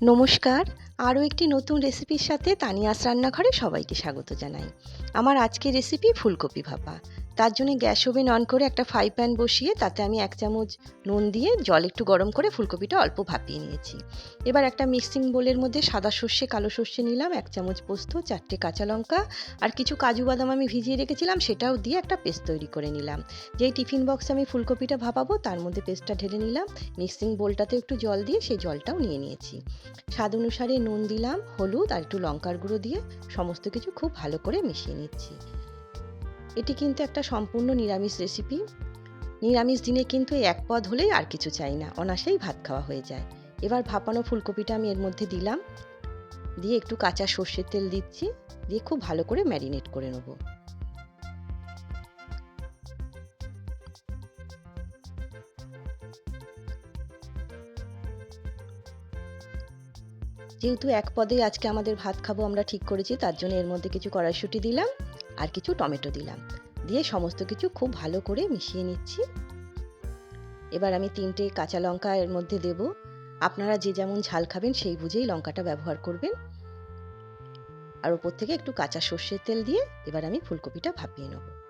নমস্কার। আরও একটি নতুন রেসিপির সাথে তানিয়াস রান্নাঘরে সবাইকে স্বাগত জানাই। আমার আজকের রেসিপি ফুলকপি ভাপা। তার জন্য গ্যাস ওভেন অন করে একটা ফ্রাই প্যান বসিয়ে তাতে আমি এক চামচ নুন দিয়ে জল একটু গরম করে ফুলকপিটা অল্প ভাপিয়ে নিয়েছি। এবার একটা মিক্সিং বোলের মধ্যে সাদা সর্ষে, কালো সর্ষে নিলাম, এক চামচ পোস্ত, চারটে কাঁচা লঙ্কা আর কিছু কাজু বাদাম আমি ভিজিয়ে রেখেছিলাম, সেটাও দিয়ে একটা পেস্ট তৈরি করে নিলাম। যেই টিফিন বক্সে আমি ফুলকপিটা ভাপাবো, তার মধ্যে পেস্টটা ঢেলে নিলাম। মিক্সিং বোলটাতে একটু জল দিয়ে সেই জলটাও নিয়ে নিয়েছি। স্বাদ অনুসারে নুন দিলাম, হলুদ আর একটু লঙ্কার গুঁড়ো দিয়ে সমস্ত কিছু খুব ভালো করে মিশিয়ে নিচ্ছি। এটি কিন্তু একটা সম্পূর্ণ নিরামিষ রেসিপি নিরামিষ দিনে কিন্তু এক পদ হলেই আর কিছু চাই না অনাসেই ভাত খাওয়া হয়ে যায়। এবার ভাপানো ফুলকপিটা আমি এর মধ্যে দিলাম। দিয়ে একটু কাঁচা সর্ষের তেল দিচ্ছি, দিয়ে খুব ভালো করে ম্যারিনেট করে নেব। যেহেতু এক পদেই আজকে আমাদের ভাত খাব, আমরা ঠিক করেছি, তার জন্য এর মধ্যে কিছু কড়াইশুঁটি দিলাম আর কিছু টমেটো দিলাম। দিয়ে সমস্ত কিছু খুব ভালো করে মিশিয়ে নিচ্ছি। এবার আমি তিনটে কাঁচা লঙ্কা এর মধ্যে দেব। আপনারা যে যেমন ঝাল খাবেন, সেই বুঝেই লঙ্কাটা ব্যবহার করবেন। আর ওপর থেকে একটু কাঁচা সর্ষের তেল দিয়ে এবার আমি ফুলকপিটা ভাপিয়ে নেব।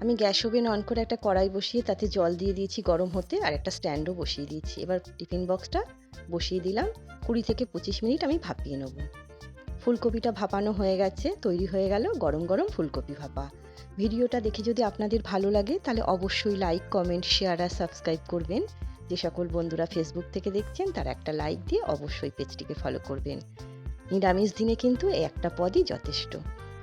আমি গ্যাস ওভেন অন করে একটা কড়াই বসিয়ে তাতে জল দিয়ে দিয়েছি গরম হতে, আর একটা স্ট্যান্ডও বসিয়ে দিয়েছি। এবার টিফিন বক্সটা বসিয়ে দিলাম। কুড়ি থেকে পঁচিশ মিনিট আমি ভাপিয়ে নেব। ফুলকপিটা ভাপানো হয়ে গেছে, তৈরি হয়ে গেল গরম গরম ফুলকপি ভাপা। ভিডিওটা দেখে যদি আপনাদের ভালো লাগে, তাহলে অবশ্যই লাইক কমেন্ট শেয়ার আর সাবস্ক্রাইব করবেন। যে সকল বন্ধুরা ফেসবুক থেকে দেখছেন, তারা একটা লাইক দিয়ে অবশ্যই পেজটিকে ফলো করবেন। নিরামিষ দিনে কিন্তু একটা পদই যথেষ্ট।